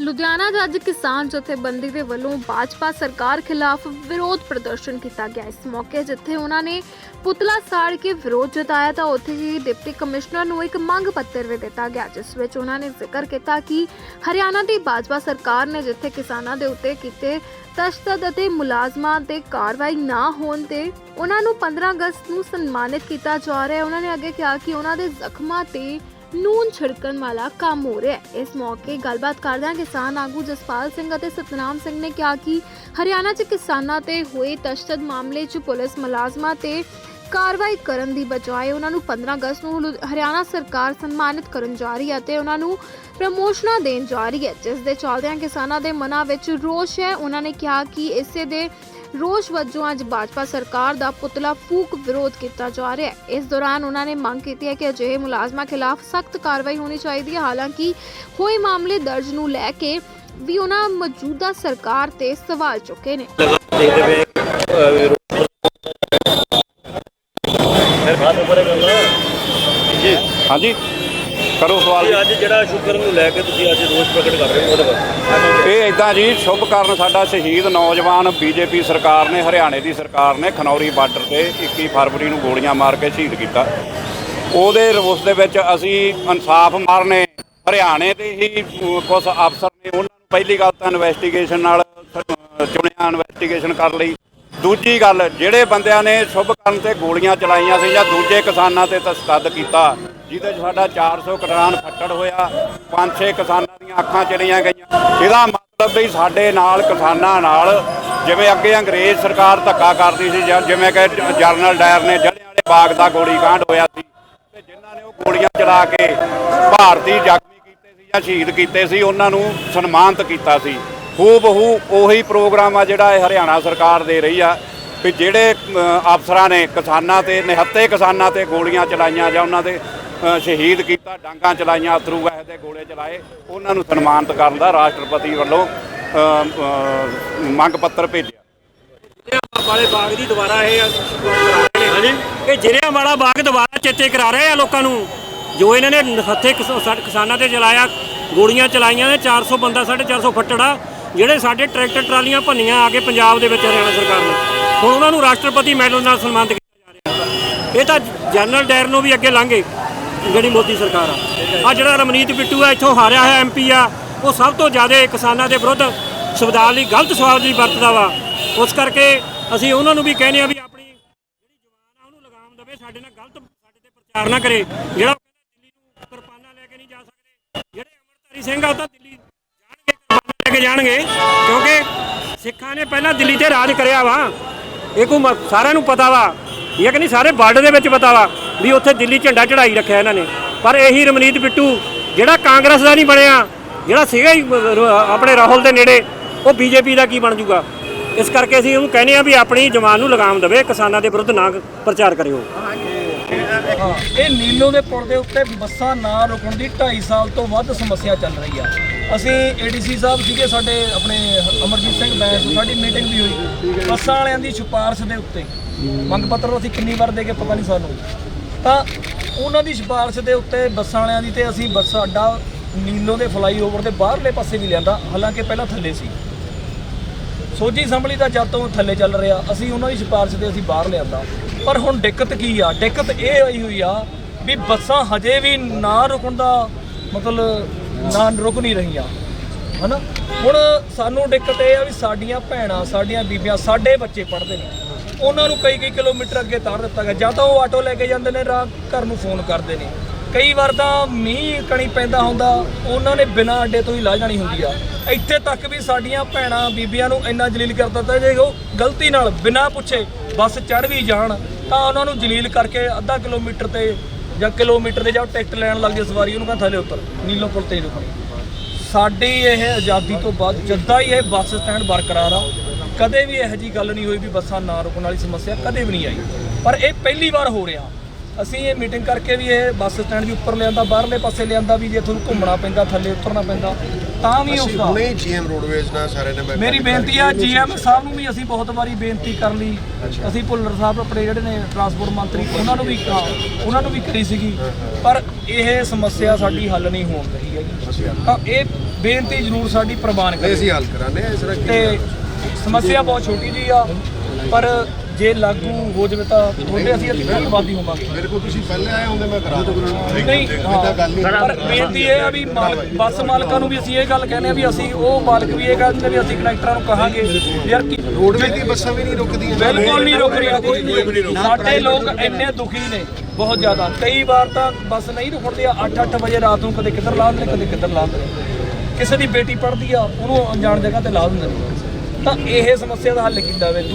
ਲੁਧਿਆਣਾ 'ਚ ਅੱਜ ਕਿਸਾਨ ਜਥੇਬੰਦੀ ਦੇ ਵੱਲੋਂ ਭਾਜਪਾ ਸਰਕਾਰ ਖਿਲਾਫ ਵਿਰੋਧ ਪ੍ਰਦਰਸ਼ਨ ਕੀਤਾ ਗਿਆ। ਇਸ ਮੌਕੇ ਜਿੱਥੇ ਉਹਨਾਂ ਨੇ ਪੁਤਲਾ ਸਾੜ ਕੇ ਵਿਰੋਧ ਜਤਾਇਆ ਤਾਂ ਉੱਥੇ ਹੀ ਡਿਪਟੀ ਕਮਿਸ਼ਨਰ ਨੂੰ ਇੱਕ ਮੰਗ ਪੱਤਰ ਵੀ ਦਿੱਤਾ ਗਿਆ, ਜਿਸ ਵਿੱਚ ਉਹਨਾਂ ਨੇ ਜ਼ਿਕਰ ਕੀਤਾ ਕਿ ਹਰਿਆਣਾ ਦੀ ਭਾਜਪਾ ਸਰਕਾਰ ਨੇ ਜਿੱਥੇ ਕਿਸਾਨਾਂ ਦੇ ਉੱਤੇ ਕੀਤੇ ਤਸ਼ਦਦ ਅਤੇ ਮੁਲਾਜ਼ਮਾਂ ਤੇ ਕਾਰਵਾਈ ਨਾ ਹੋਣ ਤੇ ਉਹਨਾਂ ਨੂੰ 15 ਅਗਸਤ ਨੂੰ ਸਨਮਾਨਿਤ ਕੀਤਾ ਜਾ ਰਿਹਾ ਹੈ। ਉਹਨਾਂ ਨੇ ਅੱਗੇ ਕਿਹਾ ਕਿ ਉਹਨਾਂ ਦੇ ਜ਼ਖਮਾਂ ਤੇ ਨੂਨ ਛਿੜਕਣ ਵਾਲਾ ਕੰਮ ਹੋ ਰਿਹਾ ਹੈ। ਇਸ ਮੌਕੇ ਗੱਲਬਾਤ ਕਰਦਿਆਂ ਕਿਸਾਨ ਆਗੂ ਜਸਪਾਲ ਸਿੰਘ ਅਤੇ ਸਤਨਾਮ ਸਿੰਘ ਨੇ ਕਿਹਾ ਕਿ ਹਰਿਆਣਾ 'ਚ ਕਿਸਾਨਾਂ ਤੇ ਹੋਏ ਤਸ਼ਦਦ ਮਾਮਲੇ 'ਚ ਪੁਲਿਸ ਮੁਲਾਜ਼ਮਾਂ ਤੇ ਕਾਰਵਾਈ ਕਰਨ ਦੀ ਬਜਾਏ ਉਹਨਾਂ ਨੂੰ 15 ਅਗਸਤ ਨੂੰ ਹਰਿਆਣਾ ਸਰਕਾਰ ਸਨਮਾਨਿਤ ਕਰਨ ਜਾ ਰਹੀ ਹੈ ਤੇ ਉਹਨਾਂ ਨੂੰ ਪ੍ਰਮੋਸ਼ਨਾਂ ਦੇਣ ਜਾ ਰਹੀ ਹੈ। ਜਿਸ ਦੇ ਚਲਦਿਆਂ ਕਿਸਾਨਾਂ ਦੇ ਮਨਾਂ ਵਿੱਚ ਰੋਸ਼ ਹੈ। ਉਹਨਾਂ ਨੇ ਕਿਹਾ ਕਿ ਇਸੇ ਦੇ ਰੋਸ਼ ਵਜੋਂ ਅੱਜ ਭਾਜਪਾ ਸਰਕਾਰ ਦਾ ਪੁਤਲਾ ਫੂਕ ਵਿਰੋਧ ਕੀਤਾ ਜਾ ਰਿਹਾ ਹੈ। ਇਸ ਦੌਰਾਨ ਉਹਨਾਂ ਨੇ ਮੰਗ ਕੀਤੀ ਹੈ ਕਿ ਅਜਿਹੇ ਮੁਲਾਜ਼ਮਾਂ ਖਿਲਾਫ ਸਖਤ ਕਾਰਵਾਈ ਹੋਣੀ ਚਾਹੀਦੀ ਹੈ। ਹਾਲਾਂਕਿ ਹੋਏ ਮਾਮਲੇ ਦਰਜ ਨੂੰ ਲੈ ਕੇ ਵੀ ਉਹਨਾਂ ਮੌਜੂਦਾ ਸਰਕਾਰ ਤੇ ਸਵਾਲ ਚੁੱਕੇ ਨੇ। ਹਾਂਜੀ। ਕਰੋ ਸਵਾਲ ਜੀ, ਅੱਜ ਜਿਹੜਾ ਸ਼ੁਕਰ ਨੂੰ ਲੈ ਕੇ ਤੁਸੀਂ ਅੱਜ ਰੋਸ ਪ੍ਰਗਟ ਕਰ ਰਹੇ ਹੋ ਉਹਦੇ ਬਾਰੇ। ਇਹ ਇਦਾਂ ਜੀ ਸ਼ੁਭ ਕਾਰਨ ਸਾਡਾ ਸ਼ਹੀਦ ਨੌਜਵਾਨ ਬੀਜੇਪੀ ਸਰਕਾਰ ਨੇ ਹਰਿਆਣੇ ਦੀ ਸਰਕਾਰ ਨੇ ਖਨੌਰੀ ਬਾਰਡਰ ਤੇ 21 ਫਰਵਰੀ ਨੂੰ ਗੋਲੀਆਂ ਮਾਰ ਕੇ ਸ਼ਹੀਦ ਕੀਤਾ। ਉਹਦੇ ਰੋਸ ਦੇ ਵਿੱਚ ਅਸੀਂ ਇਨਸਾਫ ਮਾਰਨੇ ਹਰਿਆਣੇ ਦੇ ਹੀ ਕੁਝ ਅਫਸਰ ਨੇ ਉਹਨਾਂ ਨੂੰ ਪਹਿਲੀ ਗੱਲ ਤਾਂ ਇਨਵੈਸਟੀਗੇਸ਼ਨ ਨਾਲ ਚੁਣਿਆ ਇਨਵੈਸਟੀਗੇਸ਼ਨ ਕਰ ਲਈ। ਦੂਜੀ ਗੱਲ, ਜਿਹੜੇ ਬੰਦਿਆਂ ਨੇ ਸ਼ੁਭ ਕਰਨ ਤੇ ਗੋਲੀਆਂ ਚਲਾਈਆਂ ਸੀ ਜਾਂ ਦੂਜੇ ਕਿਸਾਨਾਂ ਤੇ ਤਸਦਦ ਕੀਤਾ, ਜਿਹਦੇ 'ਚ ਸਾਡਾ 400 ਕਿਸਾਨ ਫੱਟੜ ਹੋਇਆ, ਪੰਜ ਛੇ ਕਿਸਾਨਾਂ ਦੀਆਂ ਅੱਖਾਂ ਚਲੀਆਂ ਗਈਆਂ। ਇਹਦਾ ਮਤਲਬ ਵੀ ਸਾਡੇ ਨਾਲ ਕਿਸਾਨਾਂ ਨਾਲ, ਜਿਵੇਂ ਅੱਗੇ ਅੰਗਰੇਜ਼ ਸਰਕਾਰ ਧੱਕਾ ਕਰਦੀ ਸੀ ਜਿਵੇਂ ਕਿ ਜਰਨਲ ਡਾਇਰ ਨੇ ਜਲਿਆਂਵਾਲੇ ਬਾਗ ਦਾ ਗੋਲੀ ਕਾਂਡ ਹੋਇਆ ਸੀ, ਤੇ ਜਿਨ੍ਹਾਂ ਨੇ ਉਹ ਗੋਲੀਆਂ ਚਲਾ ਕੇ ਭਾਰਤੀ ਜ਼ਖਮੀ ਕੀਤੇ ਸੀ ਜਾਂ ਸ਼ਹੀਦ ਕੀਤੇ ਸੀ, ਉਹਨਾਂ ਨੂੰ ਸਨਮਾਨਿਤ ਕੀਤਾ ਸੀ। ਹੂਬਹੂ ਉਹੀ ਪ੍ਰੋਗਰਾਮ ਆ ਜਿਹੜਾ ਇਹ ਹਰਿਆਣਾ ਸਰਕਾਰ ਦੇ ਰਹੀ ਆ ਵੀ ਜਿਹੜੇ ਅਫਸਰਾਂ ਨੇ ਕਿਸਾਨਾਂ ਤੇ ਨਿਹੱਤੇ ਕਿਸਾਨਾਂ ਤੇ ਗੋਲੀਆਂ ਚਲਾਈਆਂ ਜਾਂ ਉਹਨਾਂ ਦੇ ਸ਼ਹੀਦ ਕੀਤਾ ਡਾਂਗਾਂ ਚਲਾਈਆਂ ਅਥਰੂ ਗੈਸ ਦੇ ਗੋਲੇ ਚਲਾਏ ਉਹਨਾਂ ਨੂੰ ਸਨਮਾਨਿਤ ਕਰਨ ਦਾ ਰਾਸ਼ਟਰਪਤੀ ਵੱਲੋਂ ਮੰਗ ਪੱਤਰ ਭੇਜਿਆ। ਵਾਲੇ ਬਾਗ ਦੀ ਦੁਬਾਰਾ ਇਹ ਹਾਂਜੀ। ਇਹ ਵਾਲਾ ਬਾਗ ਦੁਬਾਰਾ ਚੇਤੇ ਕਰਾ ਰਹੇ ਆ ਲੋਕਾਂ ਨੂੰ। ਜੋ ਇਹਨਾਂ ਨੇ ਹੱਥੇ ਕਿਸ- ਸਾਡੇ ਕਿਸਾਨਾਂ ਤੇ ਚਲਾਇਆ ਗੋਲੀਆਂ ਚਲਾਈਆਂ ਨੇ 400 ਬੰਦਾ 450 ਫੱਟੜਾ ਜਿਹੜੇ ਸਾਡੇ ਟਰੈਕਟਰ ਟਰਾਲੀਆਂ ਭੰਨੀਆਂ ਆ ਕੇ ਪੰਜਾਬ ਦੇ ਵਿੱਚ ਹਰਿਆਣਾ ਸਰਕਾਰ ਨੇ। ਹੁਣ ਉਹਨਾਂ ਨੂੰ ਰਾਸ਼ਟਰਪਤੀ ਮੈਡਲ ਨਾਲ ਸਨਮਾਨਿਤ ਕੀਤਾ ਜਾ ਰਿਹਾ ਇਹ ਤਾਂ ਜਨਰਲ ਡਾਇਰ ਨੂੰ ਵੀ ਅੱਗੇ ਲੰਘੇ, ਜਿਹੜੀ ਮੋਦੀ ਸਰਕਾਰ ਆ। ਆ ਜਿਹੜਾ ਰਮਨੀਤ ਬਿੱਟੂ ਆ, ਇੱਥੋਂ ਹਾਰਿਆ ਹੈ ਐਮਪੀ ਆ, ਉਹ ਸਭ ਤੋਂ ਜ਼ਿਆਦਾ ਕਿਸਾਨਾਂ ਦੇ ਵਿਰੁੱਧ ਸੰਵਿਧਾਨ ਲਈ ਗਲਤ ਸਵਾਲ ਜੀ ਵਰਤਦਾ ਵਾ। ਉਸ ਕਰਕੇ ਅਸੀਂ ਉਹਨਾਂ ਨੂੰ ਵੀ ਕਹਿੰਦੇ ਆ ਵੀ ਆਪਣੀ ਜਿਹੜੀ ਜਵਾਨ ਆ, ਉਹਨੂੰ ਲਗਾਮ ਦੇਵੇ, ਸਾਡੇ ਨਾਲ ਗਲਤ ਸਾਡੇ ਤੇ ਪ੍ਰਚਾਰ ਨਾ ਕਰੇ। ਜਿਹੜਾ ਦਿੱਲੀ ਨੂੰ ਕਿਰਪਾਨਾਂ ਲੈ ਕੇ ਨਹੀਂ ਜਾ ਸਕਦੇ, ਜਿਹੜੇ ਅਮਰਤਾਰੀ ਸਿੰਘ ਆ, ਉਹ ਤਾਂ ਦਿੱਲੀ ਲੈ ਕੇ ਜਾਣਗੇ, ਕਿਉਂਕਿ ਸਿੱਖਾਂ ਨੇ ਪਹਿਲਾਂ ਦਿੱਲੀ ਤੇ ਰਾਜ ਕਰਿਆ ਵਾ। ਇਹ ਕੋ ਸਾਰਿਆਂ ਨੂੰ ਪਤਾ ਵਾ। ਇਹ ਕਿ ਨਹੀਂ, ਸਾਰੇ ਵਰਲਡ ਦੇ ਵਿੱਚ ਪਤਾ ਵਾ ਵੀ ਉੱਥੇ ਦਿੱਲੀ ਝੰਡਾ ਚੜਾਈ ਰੱਖਿਆ ਇਹਨਾਂ ਨੇ। ਪਰ ਇਹੀ ਰਮਨੀਤ ਬਿੱਟੂ, ਜਿਹੜਾ ਕਾਂਗਰਸ ਦਾ ਨਹੀਂ ਬਣਿਆ, ਜਿਹੜਾ ਸੀਗਾ ਆਪਣੇ ਰਾਹੁਲ ਦੇ ਨੇੜੇ, ਉਹ ਬੀਜੇਪੀ ਦਾ ਕੀ ਬਣ ਜੂਗਾ? ਇਸ ਕਰਕੇ ਅਸੀਂ ਉਹਨੂੰ ਕਹਿੰਦੇ ਆ ਵੀ ਆਪਣੀ ਜਵਾਨ ਨੂੰ ਲਗਾਮ ਦੇਵੇ, ਕਿਸਾਨਾਂ ਦੇ ਵਿਰੁੱਧ ਨਾ ਪ੍ਰਚਾਰ ਕਰਿਓ। ਇਹ ਨੀਲੋ ਦੇ ਪੁਲ ਦੇ ਉੱਤੇ ਬੱਸਾਂ ਨਾ ਰੁਕਣ ਦੀ 2.5 ਸਾਲ ਤੋਂ ਵੱਧ ਸਮੱਸਿਆ ਚੱਲ ਰਹੀ ਆ। ਅਸੀਂ ਏਡੀਸੀ ਸਾਹਿਬ ਸੀਗੇ ਸਾਡੇ ਆਪਣੇ ਅਮਰਜੀਤ ਸਿੰਘ ਬੈਂਸ, ਸਾਡੀ ਮੀਟਿੰਗ ਵੀ ਹੋਈ। ਬੱਸਾਂ ਵਾਲਿਆਂ ਦੀ ਸਿਫਾਰਿਸ਼ ਦੇ ਉੱਤੇ। ਮੰਗ ਪੱਤਰ ਅਸੀਂ ਕਿੰਨੀ ਵਾਰ ਦੇ ਕੇ ਪਤਾ ਨਹੀਂ ਸਾਨੂੰ। ਤਾਂ ਉਹਨਾਂ ਦੀ ਸਿਫਾਰਿਸ਼ ਦੇ ਉੱਤੇ ਬੱਸਾਂ ਵਾਲਿਆਂ ਦੀ ਤੇ ਅਸੀਂ ਬੱਸ ਅੱਡਾ ਨੀਲੋ ਦੇ ਫਲਾਈਓਵਰ ਦੇ ਬਾਹਰਲੇ ਪਾਸੇ ਵੀ ਲਿਆਂਦਾ। ਹਾਲਾਂਕਿ ਪਹਿਲਾਂ ਥੱਲੇ ਸੀ। ਸੋਝੀ ਸੰਭਲੀ ਦਾ ਜਦ ਤੋਂ ਥੱਲੇ ਚੱਲ ਰਿਹਾ, ਅਸੀਂ ਉਹਨਾਂ ਦੀ ਸਿਫਾਰਿਸ਼ ਤੇ ਅਸੀਂ ਬਾਹਰ ਲਿਆਂਦਾ। ਪਰ ਹੁਣ ਦਿੱਕਤ ਕੀ ਆ? ਦਿੱਕਤ ਇਹ ਆਈ ਹੋਈ ਆ ਵੀ ਬੱਸਾਂ ਹਜੇ ਵੀ ਨਾ ਰੁਕਣ ਦਾ ਮਤਲਬ ਨਾ ਰੁਕ ਨਹੀਂ ਰਹੀਆਂ। ਹਨਾ? ਹੁਣ ਸਾਨੂੰ ਦਿੱਕਤ ਇਹ ਆ ਵੀ ਸਾਡੀਆਂ ਭੈਣਾਂ, ਸਾਡੀਆਂ ਬੀਬੀਆਂ, ਸਾਡੇ ਬੱਚੇ ਪੜ੍ਹਦੇ ਨੇ। ਉਹਨਾਂ ਨੂੰ ਕਈ ਕਈ ਕਿਲੋਮੀਟਰ ਅੱਗੇ ਤਾਰ ਦਿੱਤਾ ਗਿਆ। ਜਾਂ ਤਾਂ ਉਹ ਆਟੋ ਲੈ ਕੇ ਜਾਂਦੇ ਨੇ, ਰਾਹ ਘਰ ਨੂੰ ਫੋਨ ਕਰਦੇ ਨੇ। ਕਈ ਵਾਰ ਤਾਂ ਮੀਂਹ ਕਣੀ ਪੈਂਦਾ ਹੁੰਦਾ, ਉਹਨਾਂ ਨੇ ਬਿਨਾਂ ਅੱਡੇ ਤੋਂ ਹੀ ਲਾ ਜਾਣੀ ਹੁੰਦੀ ਆ। ਇੱਥੇ ਤੱਕ ਵੀ ਸਾਡੀਆਂ ਭੈਣਾਂ, ਬੀਬੀਆਂ ਨੂੰ ਇੰਨਾ ਜਲੀਲ ਕਰ ਦਿੱਤਾ ਜੇ ਉਹ ਗਲਤੀ ਨਾਲ ਬਿਨਾਂ ਪੁੱਛੇ ਬੱਸ ਚੜ ਵੀ ਜਾਣ, ਤਾਂ ਉਹਨਾਂ ਨੂੰ ਜਲੀਲ ਕਰਕੇ ਅੱਧਾ ਕਿਲੋਮੀਟਰ ਤੇ ਜਾਂ ਕਿਲੋਮੀਟਰ ਤੇ ਜਾਂ ਟਿਕਟ ਲੈਣ ਲੱਗ ਜੇ ਸਵਾਰੀ, ਉਹਨੂੰ ਕਹਿੰਦਾ ਥੱਲੇ ਉਤਰ, ਨੀਲੋ ਪੁਲ ਤੇ ਰੁਕਣੀ ਸਾਡੀ ਇਹ ਆਜ਼ਾਦੀ ਤੋਂ ਬਾਅਦ ਜਦਾਂ ਹੀ ਇਹ ਬੱਸ ਸਟੈਂਡ ਬਰਕਰਾਰ ਆ। ਕਦੇ ਵੀ ਇਹੋ ਜੀ ਗੱਲ ਨਹੀਂ ਹੋਈ ਵੀ ਬੱਸਾਂ ਨਾ ਰੁਕਣ ਵਾਲੀ ਸਮੱਸਿਆ ਕਦੇ ਵੀ ਨਹੀਂ ਆਈ। ਪਰ ਇਹ ਪਹਿਲੀ ਵਾਰ ਹੋ ਰਿਹਾ। ਅਸੀਂ ਇਹ ਮੀਟਿੰਗ ਕਰਕੇ ਵੀ ਇਹ ਬੱਸ ਸਟੈਂਡ ਦੇ ਉੱਪਰ ਲਿਆਂਦਾ ਬਾਹਰਲੇ ਪਾਸੇ ਲਿਆਂਦਾ ਵੀ ਜੇ ਤੁਹਾਨੂੰ ਘੁੰਮਣਾ ਪੈਂਦਾ ਥੱਲੇ ਉਤਰਨਾ ਪੈਂਦਾ ਤਾਂ ਵੀ ਅਸੀਂ ਉਸਦਾ ਹੁਣੇ ਜੀਐਮ ਰੋਡਵੇਜ਼ ਨਾਲ ਸਾਰੇ ਨੇ ਮੇਰੀ ਬੇਨਤੀ ਆ ਜੀਐਮ ਸਾਹਿਬ ਨੂੰ ਵੀ ਅਸੀਂ ਬਹੁਤ ਵਾਰੀ ਬੇਨਤੀ ਕਰ ਲਈ। ਅਸੀਂ ਭੁੱਲਰ ਸਾਹਿਬ ਆਪਣੇ ਜਿਹੜੇ ਨੇ ਟਰਾਂਸਪੋਰਟ ਮੰਤਰੀ ਉਹਨਾਂ ਨੂੰ ਵੀ ਕਿਹਾ, ਉਹਨਾਂ ਨੂੰ ਵੀ ਕਰੀ ਸੀਗੀ ਪਰ ਇਹ ਸਮੱਸਿਆ ਸਾਡੀ ਹੱਲ ਨਹੀਂ ਹੋਣ ਰਹੀ ਹੈਗੀ। ਤਾਂ ਇਹ ਬੇਨਤੀ ਜ਼ਰੂਰ ਸਾਡੀ ਪ੍ਰਵਾਨ ਕਰੇ ਅਸੀਂ ਹੱਲ ਕਰਾਂਗੇ ਇਸ ਤਰ੍ਹਾਂ ਕੀ ਸਮੱਸਿਆ ਬਹੁਤ ਛੋਟੀ ਜੀ ਆ ਪਰ ਜੇ ਲਾਗੂ ਹੋ ਜਾਵੇ ਤਾਂ ਤੁਹਾਡੇ ਅਸੀਂ ਧੰਨਵਾਦੀ ਹੋਵਾਂਗੇ। ਮੇਰੇ ਕੋਲ ਤੁਸੀਂ ਪਹਿਲੇ ਆਏ ਹੁੰਦੇ ਮੈਂ ਕਰਾ ਦੂੰਗਾ ਨਹੀਂ ਗੱਲ ਨਹੀਂ। ਪਰ ਬੇਨਤੀ ਇਹ ਆ ਵੀ ਮਾਲਕ ਬੱਸ ਮਾਲਕਾਂ ਨੂੰ ਵੀ ਅਸੀਂ ਇਹ ਗੱਲ ਕਹਿੰਦੇ ਆ ਵੀ ਅਸੀਂ ਉਹ ਮਾਲਕ ਵੀ ਇਹ ਕਹਿੰਦੇ ਵੀ ਅਸੀਂ ਕੰਡਕਟਰਾਂ ਨੂੰ ਕਹਾਂਗੇ। ਵੀ ਯਾਰ ਕੀ ਰੋਡਵੇਜ਼ ਦੀ ਬੱਸਾਂ ਵੀ ਨਹੀਂ ਰੁਕਦੀਆਂ। ਬਿਲਕੁਲ ਨਹੀਂ ਰੁਕ ਰਹੀਆਂ। ਸਾਡੇ ਲੋਕ ਇੰਨੇ ਦੁਖੀ ਨੇ ਬਹੁਤ ਜ਼ਿਆਦਾ। ਕਈ ਵਾਰ ਤਾਂ ਬੱਸ ਨਹੀਂ ਰੁਕਦੀ ਆ 8-8 ਵਜੇ ਰਾਤ ਨੂੰ ਕਦੇ ਕਿੱਧਰ ਲਾ ਦਿੰਦੇ ਕਦੇ ਕਿੱਧਰ ਲਾ ਦਿੰਦੇ। ਕਿਸੇ ਦੀ ਬੇਟੀ ਪੜ੍ਹਦੀ ਆ ਉਹਨੂੰ ਅਣਜਾਣ ਜਗ੍ਹਾ ਤੇ ਲਾ ਦਿੰਦੇ ਨੇ। ਤਾਂ ਇਹ ਸਮੱਸਿਆ ਦਾ ਹੱਲ ਕੀਤਾ ਜਾਵੇ